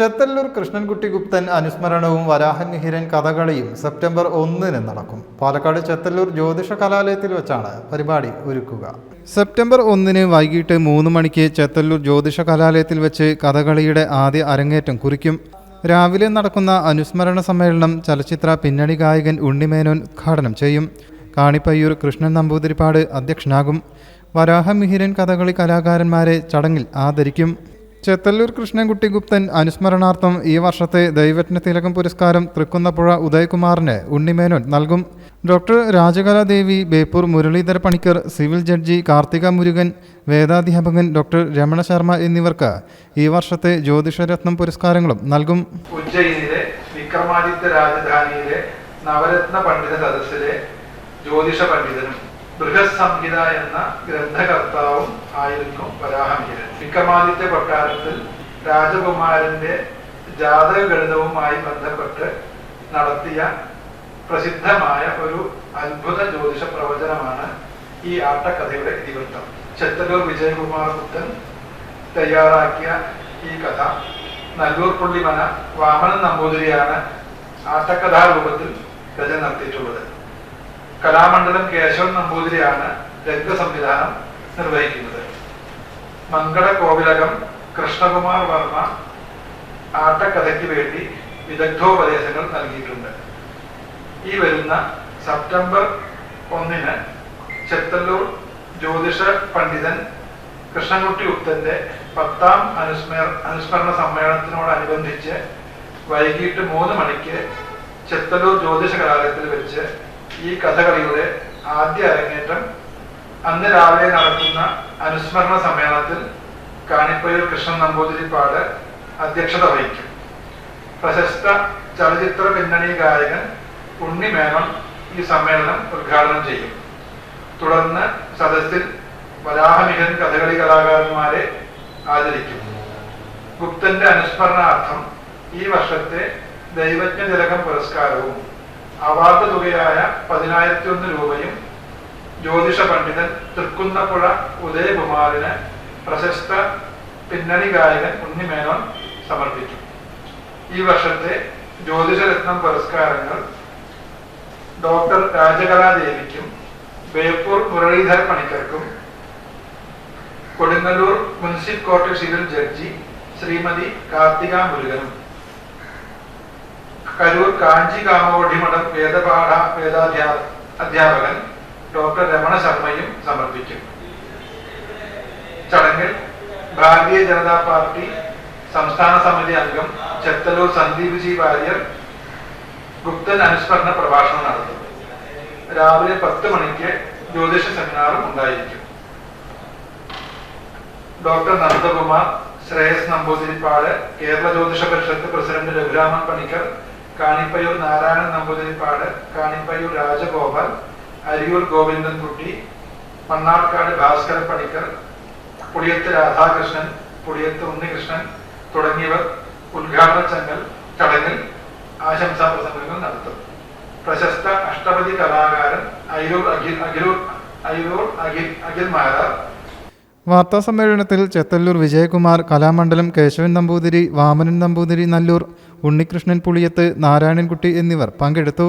ചെത്തല്ലൂർ കൃഷ്ണൻകുട്ടി ഗുപ്തൻ അനുസ്മരണവും വരാഹമിഹിരൻ കഥകളിയും സെപ്റ്റംബർ ഒന്നിന് നടക്കും. പാലക്കാട് ചെത്തല്ലൂർ ജ്യോതിഷ കലാലയത്തിൽ വെച്ചാണ് പരിപാടി ഒരുക്കുക. സെപ്റ്റംബർ ഒന്നിന് വൈകിട്ട് മൂന്ന് മണിക്ക് ചെത്തല്ലൂർ ജ്യോതിഷ കലാലയത്തിൽ വെച്ച് കഥകളിയുടെ ആദ്യ അരങ്ങേറ്റം കുറിക്കും. രാവിലെ നടക്കുന്ന അനുസ്മരണ സമ്മേളനം ചലച്ചിത്ര പിന്നണി ഗായകൻ ഉണ്ണിമേനോൻ ഉദ്ഘാടനം ചെയ്യും. കാണിപ്പയ്യൂർ കൃഷ്ണൻ നമ്പൂതിരിപ്പാട് അധ്യക്ഷനാകും. വരാഹമിഹിരൻ കഥകളി കലാകാരന്മാരെ ചടങ്ങിൽ ആദരിക്കും. ചെത്തല്ലൂർ കൃഷ്ണൻകുട്ടി ഗുപ്തൻ അനുസ്മരണാർത്ഥം ഈ വർഷത്തെ ദൈവജ്ഞ തിലകം പുരസ്കാരം തൃക്കുന്നപ്പുഴ ഉദയകുമാറിന് ഉണ്ണിമേനോൻ നൽകും. Doctor Rajakaladevi Beypore Muraleedhara Panicker civil judge Karthika Murugan വേദാധ്യാപകൻ doctor Ramana Sharma എന്നിവർക്ക് ഈ വർഷത്തെ ജ്യോതിഷരത്നം പുരസ്കാരങ്ങളും നൽകും. ഉജ്ജയിനിലെ വിക്രമാദിത്യ രാജധാനിയിലെ നവരത്ന പണ്ഡിത സദസ്സിലെ ജ്യോതിഷ പണ്ഡിതനും ബൃഹസ്സംഹിത എന്ന ഗ്രന്ഥകർത്താവും ആയിരുന്നു വരാഹമിഹിരൻ വിക്രമാദിത്യ കൊട്ടാരത്തിൽ രാജകുമാരന്റെ ജാതക ഗണിതവുമായി ബന്ധപ്പെട്ട് നടത്തിയ പ്രസിദ്ധമായ ഒരു അത്ഭുത ജ്യോതിഷ പ്രവചനമാണ് ഈ ആട്ടക്കഥയുടെ ഇതിവൃത്തം. ചെത്തല്ലൂർ വിജയകുമാർ പുത്തൻ തയ്യാറാക്കിയ ഈ കഥ നല്ലൂർ പുള്ളിമന വാമനൻ നമ്പൂതിരിയാണ് ആട്ടക്കഥാരൂപത്തിൽ രചന നടത്തിയിട്ടുള്ളത്. കലാമണ്ഡലം കേശവൻ നമ്പൂതിരിയാണ് രംഗസംവിധാനം നിർവഹിക്കുന്നത്. മംഗള കോവിലകം കൃഷ്ണകുമാർ വർമ്മ ആട്ടക്കഥയ്ക്ക് വേണ്ടി വിദഗ്ധോപദേശങ്ങൾ നൽകിയിട്ടുണ്ട്. ഈ വരുന്ന സെപ്റ്റംബർ ഒന്നിന് ചെത്തല്ലൂർ ജ്യോതിഷ പണ്ഡിതൻ കൃഷ്ണൻകുട്ടി ഗുപ്തന്റെ പത്താം അനുസ്മര അനുസ്മരണ സമ്മേളനത്തിനോടനുബന്ധിച്ച് വൈകിട്ട് മൂന്ന് മണിക്ക് ചെത്തല്ലൂർ ജ്യോതിഷ കലാലയത്തിൽ വെച്ച് ഈ കഥകളിയുടെ ആദ്യ അരങ്ങേറ്റം അന്ന് രാവിലെ നടക്കുന്ന അനുസ്മരണ സമ്മേളനത്തിൽ കാണിപ്പയ്യൂർ കൃഷ്ണൻ നമ്പൂതിരിപ്പാട് അധ്യക്ഷത വഹിക്കും. പ്രശസ്ത ചലച്ചിത്ര പിന്നണി ഗായകൻ ഉണ്ണി മേനോൻ ഈ സമ്മേളനം ഉദ്ഘാടനം ചെയ്യും. തുടർന്ന് സദസ്സിൽ വരാഹമിഹൻ കഥകളി കലാകാരന്മാരെ ആദരിക്കും. ഗുപ്തന്റെ അനുസ്മരണാർത്ഥം ഈ വർഷത്തെ ദൈവജ്ഞ തിലകം പുരസ്കാരവും അവാർഡ് തുകയായ പതിനായിരത്തി ഒന്ന് രൂപയും ജ്യോതിഷ പണ്ഡിതൻ തൃക്കുന്നപ്പുഴ ഉദയകുമാറിന് പ്രശസ്ത പിന്നണി ഗായകൻ ഉണ്ണിമേനോൻ സമർപ്പിച്ചു ഈ വർഷത്തെ ജ്യോതിഷരത്നം പുരസ്കാരങ്ങൾ ഡോക്ടർ രാജകലാദേവിക്കും Beypore Muralidhar പണിക്കർക്കും Kodungallur municipal court civil judge Shrimati Karthika മുരുകനും Karur Kanchi കാമോടിമഠം വേദപാഠ വേദാധ്യാ അധ്യാപകൻ ഡോക്ടർ രമണ ശർമ്മയും സമർപ്പിക്കും. ചടങ്ങിൽ ഭാരതീയ ജനതാ പാർട്ടി സംസ്ഥാന സമിതി അംഗം ചെത്തലൂർ സന്ദീപ് ജി വാര്യർ ഗുപ്തൻ അനുസ്മരണ പ്രഭാഷണം നടത്തും. രാവിലെ പത്ത് മണിക്ക് ജ്യോതിഷ സെമിനാറും ഉണ്ടായിരിക്കും. ഡോക്ടർ നന്ദകുമാർ ശ്രേയസ് നമ്പൂതിരിപ്പാട് കേരള ജ്യോതിഷ പരിഷത്ത് പ്രസിഡന്റ് രഘുരാമൻ പണിക്കർ കാണിപ്പയ്യൂർ നാരായണൻ നമ്പൂതിരിപ്പാട് കാണിപ്പയ്യൂർ രാജഗോപാൽ അരിയൂർ ഗോവിന്ദൻകുട്ടി മണ്ണാർക്കാട് ഭാസ്കര പണിക്കർ പുളിയത്ത് രാധാകൃഷ്ണൻ പുളിയത്ത് ഉണ്ണികൃഷ്ണൻ തുടങ്ങിയവർ ഉദ്ഘാടന ചങ്ങൽ ചടങ്ങിൽ ആശംസാ പ്രസംഗങ്ങൾ നടത്തും. പ്രശസ്ത അഷ്ടപതി കലാകാരൻ അയിരൂർ അഖിൽ അഖിലൂർ അയിരൂർ അഖിൽ അഖിൽ മാരാർ. വാർത്താ സമ്മേളനത്തിൽ ചെത്തല്ലൂർ വിജയകുമാർ കലാമണ്ഡലം കേശവൻ നമ്പൂതിരി വാമനൻ നമ്പൂതിരി നല്ലൂർ ഉണ്ണികൃഷ്ണൻ പുളിയത്ത് നാരായണൻകുട്ടി എന്നിവർ പങ്കെടുത്തു.